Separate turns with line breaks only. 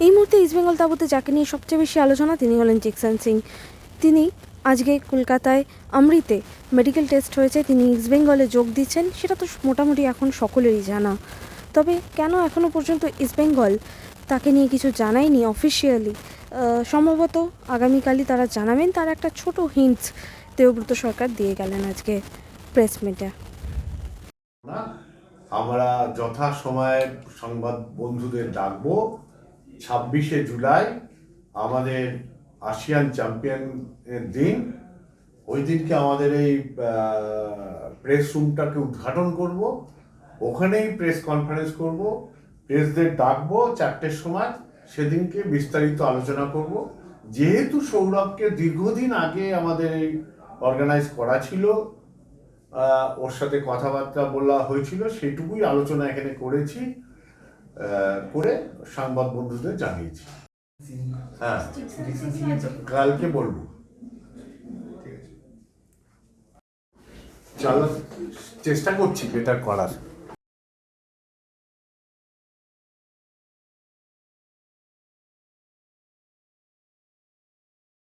বেঙ্গল তাবুতে যাকে নিয়ে সবচেয়ে বেশি আলোচনা তিনি হলেন জিকসন সিং তিনি আজকে কলকাতায় অমৃতে মেডিকেল টেস্ট হয়েছে, তিনি ইস্ট বেঙ্গলে যোগ দিচ্ছেন, সেটা তো মোটামুটি এখন সকলেরই জানা। তবে কেন এখনও পর্যন্ত ইস্ট বেঙ্গল তাকে নিয়ে কিছু জানায়নি অফিসিয়ালি সম্ভবত আগামীকালই তারা জানাবেন, তার একটা ছোট হিন্টস দেবব্রত সরকার দিয়ে গেলেন আজকে প্রেস মিটে
আমরা যথা সময়ে সংবাদ বন্ধুদের ডাকবো ছাব্বিশে জুলাই, আমাদের আসিয়ান চ্যাম্পিয়নের দিন। ওই দিনকে আমাদের এই প্রেস রুমটাকে উদ্ঘাটন করব। ওখানেই প্রেস কনফারেন্স করব। প্রেসদের ডাকবো চারটের সময়। সেদিনকে বিস্তারিত আলোচনা করব। যেহেতু সৌরভকে দীর্ঘদিন আগে আমাদের এই অর্গানাইজ করা ছিল ওর সাথে কথাবার্তা বলা হয়েছিল সেটুকুই আলোচনা এখানে করেছি। করে সংবাদ বন্ধুদের জানিয়েছি। হ্যাঁ কালকে বলব। চেষ্টা করছি বেটার করার।